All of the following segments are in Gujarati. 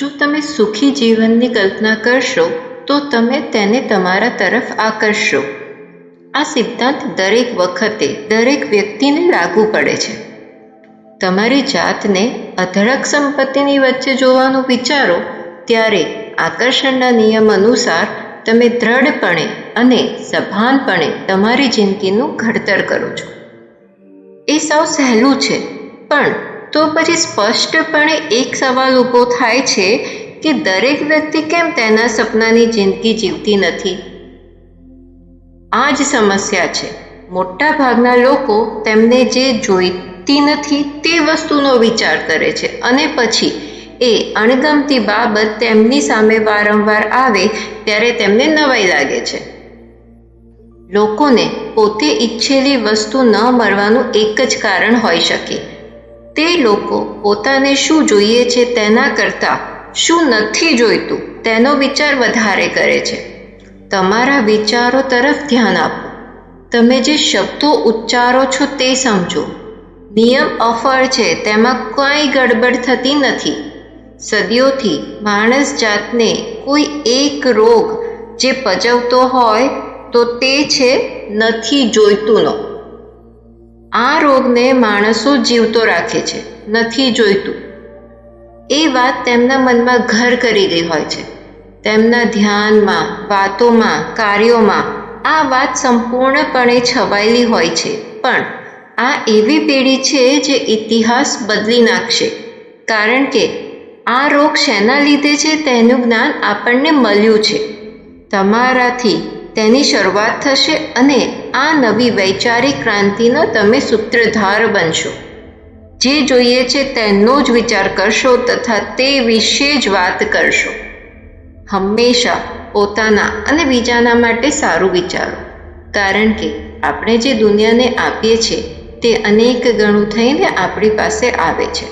જો તમે સુખી જીવનની કલ્પના કરશો, તો તમે તેને તમારા તરફ આકર્ષશો આ સિદ્ધાંત દરેક વખતે દરેક વ્યક્તિને લાગુ પડે છે. તમારી જાતને અધડક સંપત્તિની વચ્ચે જોવાનું વિચારો, ત્યારે આકર્ષણના નિયમ અનુસાર તમે દ્રઢપણે અને સભાનપણે તમારી જિંદગીનું ઘડતર કરો છો. એ સાવ સહેલું છે, પણ તો પછી સ્પષ્ટપણે એક સવાલ ઊભો થાય છે કે દરેક વ્યક્તિ કેમ તેના સપનાની જિંદગી જીવતી નથી? આ જ સમસ્યા છે. મોટા ભાગના લોકો તેમને જે જોઈતી નથી તે વસ્તુનો વિચાર કરે છે અને પછી એ અણગમતી બાબત તેમની સામે વારંવાર આવે ત્યારે તેમને નવાઈ લાગે છે. લોકોને પોતે ઈચ્છેલી વસ્તુ ન મળવાનું એક જ કારણ હોઈ શકે. તે લોકો પોતાને શું જોઈએ છે તેના કરતાં શું નથી જોઈતું તેનો વિચાર વધારે કરે છે. તમારા વિચારો તરફ ધ્યાન આપો. તમે જે શબ્દો ઉચ્ચારો છો તે સમજો. નિયમ અફળ છે, તેમાં કંઈ ગડબડ થતી નથી. સદીઓથી માણસ જાતને કોઈ એક રોગ જે પજવતો હોય તો તે છે નથી જોઈતુંનો. આ રોગને માણસો જીવતો રાખે છે, નથી જોઈતું. એ વાત તેમના મનમાં ઘર કરી ગઈ હોય છે. તેમના ધ્યાનમાં, વાતોમાં, કાર્યોમાં આ વાત સંપૂર્ણપણે છવાયેલી હોય છે. પણ આ એવી પેઢી છે જે ઇતિહાસ બદલી નાખશે. કારણ કે આ રોગ શેના લીધે છે તેનું જ્ઞાન આપણને મળ્યું છે. તમારાથી તેની શરૂઆત થશે અને આ નવી વૈચારિક ક્રાંતિનો તમે સૂત્રધાર બનશો. જે જોઈએ છે તેનો જ વિચાર કરશો તથા તે વિશે જ વાત કરશો. હંમેશા પોતાના અને બીજાના માટે સારું વિચારો. કારણ કે આપણે જે દુનિયાને આપીએ છીએ તે અનેક ગણું થઈને આપણી પાસે આવે છે.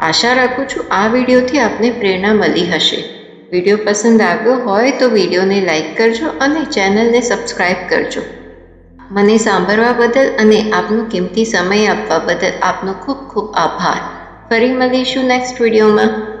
આશા રાખું છું આ વિડીયોથી આપને પ્રેરણા મળી હશે. વીડિયો પસંદ આવ્યો હોય તો વિડીયોને લાઇક કરજો અને ચેનલને સબસ્ક્રાઈબ કરજો. મને સાંભળવા બદલ અને આપનો કિંમતી સમય આપવા બદલ આપનો ખૂબ ખૂબ આભાર. ફરી મળીશું નેક્સ્ટ વિડીયોમાં.